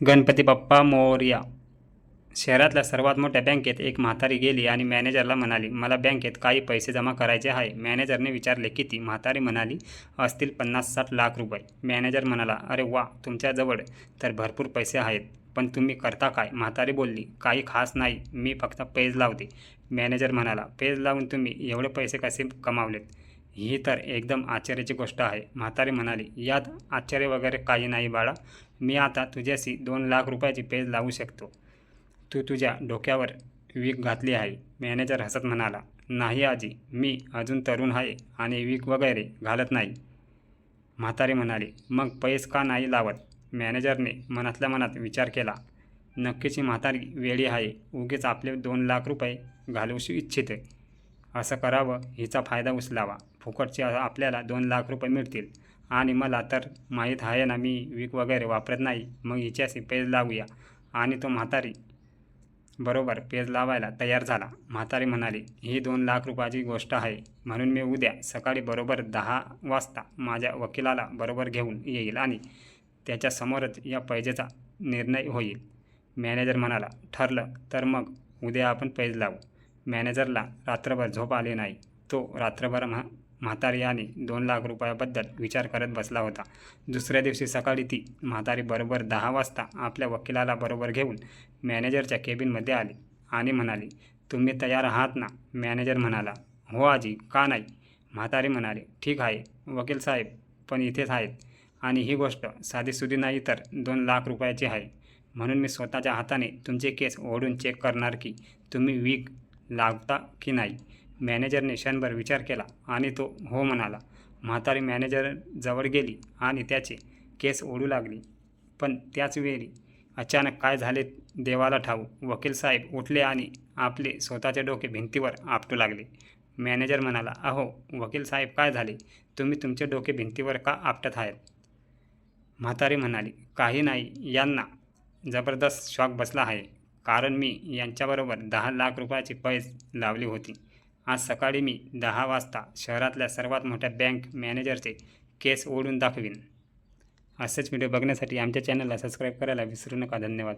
गणपती बाप्पा मोरया. शहरातल्या सर्वात मोठ्या बँकेत एक म्हातारी गेली आणि मॅनेजरला म्हणाली मला बँकेत काही पैसे जमा करायचे आहे. मॅनेजरने विचारले किती? म्हातारी म्हणाली असतील पन्नास साठ लाख रुपये. मॅनेजर म्हणाला अरे वा तुमच्याजवळ तर भरपूर पैसे आहेत पण तुम्ही करता काय? म्हातारी बोलली काही खास नाही मी फक्त पेज लावते. मॅनेजर म्हणाला पेज लावून तुम्ही एवढे पैसे कसे कमावलेत? ही तर एकदम आश्चर्याची गोष्ट आहे. म्हातारी म्हणाली यात आश्चर्य वगैरे काही नाही बाळा मी आता तुझ्याशी दोन लाख रुपयाची पेज लावू शकतो. तू तुझ्या डोक्यावर वीक घातली आहे मॅनेजर हसत म्हणाला. नाही आजी मी अजून तरुण आहे आणि वीक वगैरे घालत नाही. म्हातारी म्हणाली मग पैस का नाही लावत? मॅनेजरने मनातल्या मनात विचार केला. नक्कीची म्हातारी वेळी आहे उगीच आपले दोन लाख रुपये घालवू इच्छिते. असं करावं हिचा फायदा उचलावा. फुकटचे आपल्याला दोन लाख रुपये मिळतील. आणि मला तर माहीत आहे ना मी विक वगैरे वापरत नाही. मग हिच्याशी पेज लावूया. आणि तो म्हातारी बरोबर पेज लावायला तयार झाला. म्हातारी म्हणाली ही दोन लाख रुपयाची गोष्ट आहे. म्हणून मी उद्या सकाळी बरोबर दहा वाजता माझ्या वकिलाला बरोबर घेऊन येईल आणि त्याच्यासमोरच या पैजेचा निर्णय होईल. मॅनेजर म्हणाला ठरलं तर मग उद्या आपण पैज लावू. मॅनेजरला रात्रभर झोप आली नाही. तो रात्रभर म्हा म्हातारी आणि दोन लाख रुपयाबद्दल विचार करत बसला होता. दुसऱ्या दिवशी सकाळी ती म्हातारी बरोबर दहा वाजता आपल्या वकिलाला बरोबर घेऊन मॅनेजरच्या केबिनमध्ये आली आणि म्हणाली तुम्ही तयार आहात ना? मॅनेजर म्हणाला हो आजी का नाही? म्हातारी म्हणाली ठीक आहे वकील साहेब पण इथेच आहेत आणि ही गोष्ट साधीसुधी नाही तर दोन लाख रुपयाची आहे. म्हणून मी स्वतःच्या हाताने तुमचे केस ओढून चेक करणार की तुम्ही वीक लागता की नाही? मॅनेजरने क्षणभर विचार केला आणि तो हो म्हणाला म्हातारी मॅनेजर जवळ गेली आणि त्याचे केस ओढू लागली. पण त्याच वेळी अचानक काय झाले देवाला ठाऊ. वकील साहेब उठले आणि आपले स्वतःचे डोके भिंतीवर आपटू लागले. मॅनेजर म्हणाला अहो वकील साहेब काय झाले? तुम्ही तुमचे डोके भिंतीवर का आपटत आहेत? म्हातारी म्हणाली काही नाही यांना जबरदस्त शॉक बसला आहे. कारण मी यांच्याबरोबर दहा लाख रुपयाची पैज लावली होती. आज सकाळी मी दहा वाजता शहरातल्या सर्वात मोठ्या बँक मॅनेजरचे केस ओढून दाखवीन. असेच व्हिडिओ बघण्यासाठी आमच्या चॅनलला सबस्क्राईब करायला विसरू नका. धन्यवाद.